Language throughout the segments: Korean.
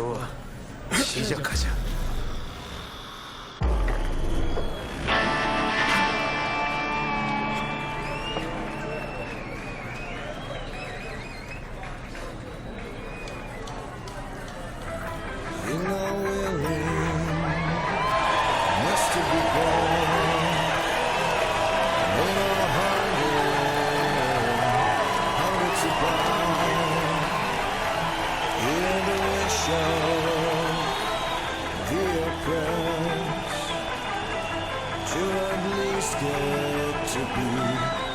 좋아. 시작하자. too scared to be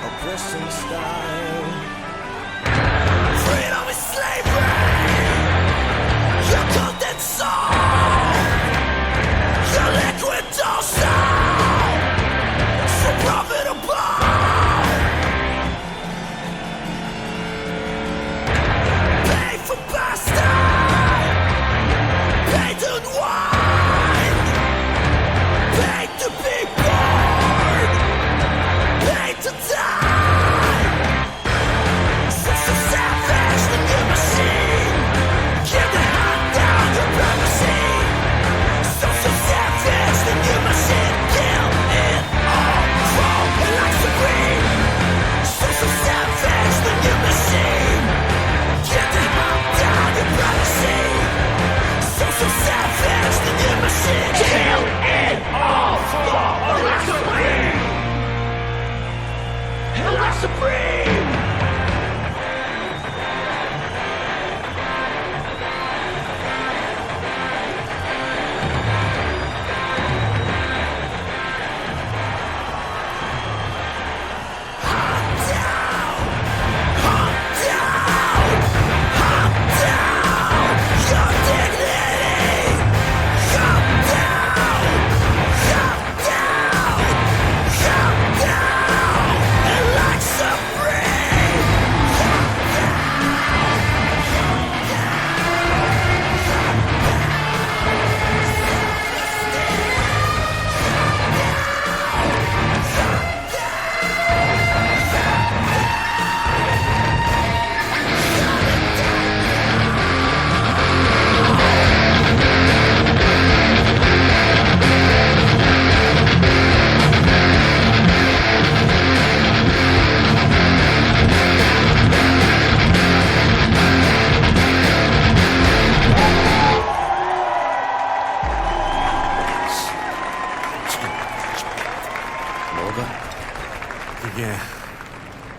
a pressing style. Freedom is slavery!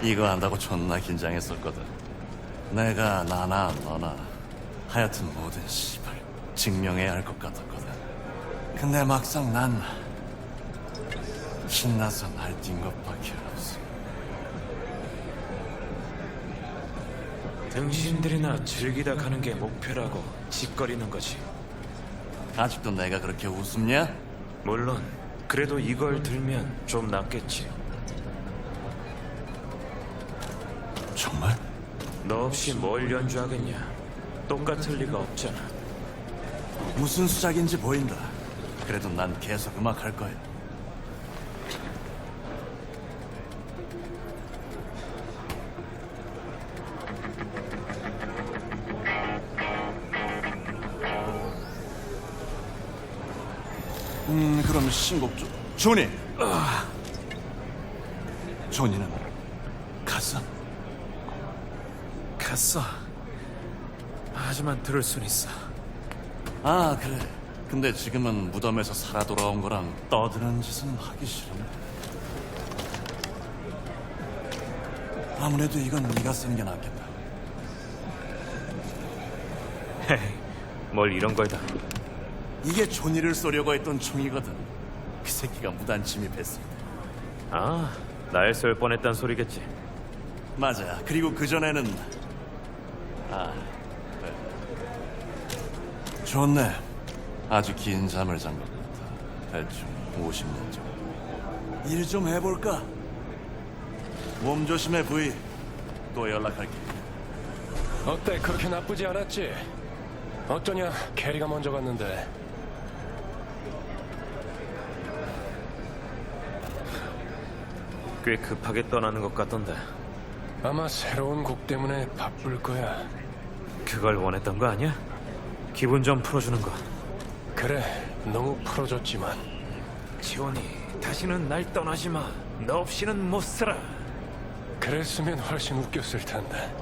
이거 한다고 존나 긴장했었거든. 내가 나나 너나 하여튼 모든 씨발 증명해야 할 것 같았거든. 근데 막상 난 신나서 날뛴 것밖에 없어. 등신들이나 즐기다 가는 게 목표라고 짓거리는 거지. 아직도 내가 그렇게 웃음냐? 물론 그래도 이걸 들면 좀 낫겠지. 정말? 너 없이 뭘 연주하겠냐? 똑같을 리가 없잖아. 무슨 수작인지 보인다. 그래도 난 계속 음악 할 거야. 음, 그럼 신곡 좀. 조니! 아. 조니는 갔어? 갔어. 하지만 들을 순 있어. 아, 그래. 근데 지금은 무덤에서 살아 돌아온 거랑 떠드는 짓은 하기 싫은데. 아무래도 이건 네가 쓰는 게 낫겠다. 헤이, 뭘 이런 걸 다. 이게 조니를 쏘려고 했던 총이거든. 그 새끼가 무단 침입했을 때. 아, 날 쏠 뻔했단 소리겠지. 맞아. 그리고 그 전에는 아. 좋네. 아주 긴 잠을 잔 것 같아. 대충 50년 정도. 일 좀 해볼까? 몸 조심해 부이. 또 연락할게. 어때? 그렇게 나쁘지 않았지? 어쩌냐? 캐리가 먼저 갔는데 꽤 급하게 떠나는 것 같던데. 아마 새로운 곡 때문에 바쁠 거야. 그걸 원했던 거 아니야? 기분 좀 풀어주는 거. 그래, 너무 풀어줬지만 지원이 다시는 날 떠나지 마. 너 없이는 못 살아. 그랬으면 훨씬 웃겼을 텐데.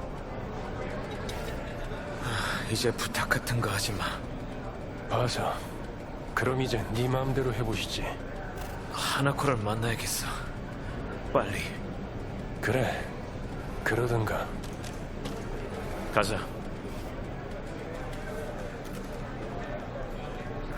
이제 부탁 같은 거 하지 마. 봐서. 그럼 이제 네 마음대로 해보시지. 하나코를 만나야겠어. 빨리. 그래, 그러든가. 가자.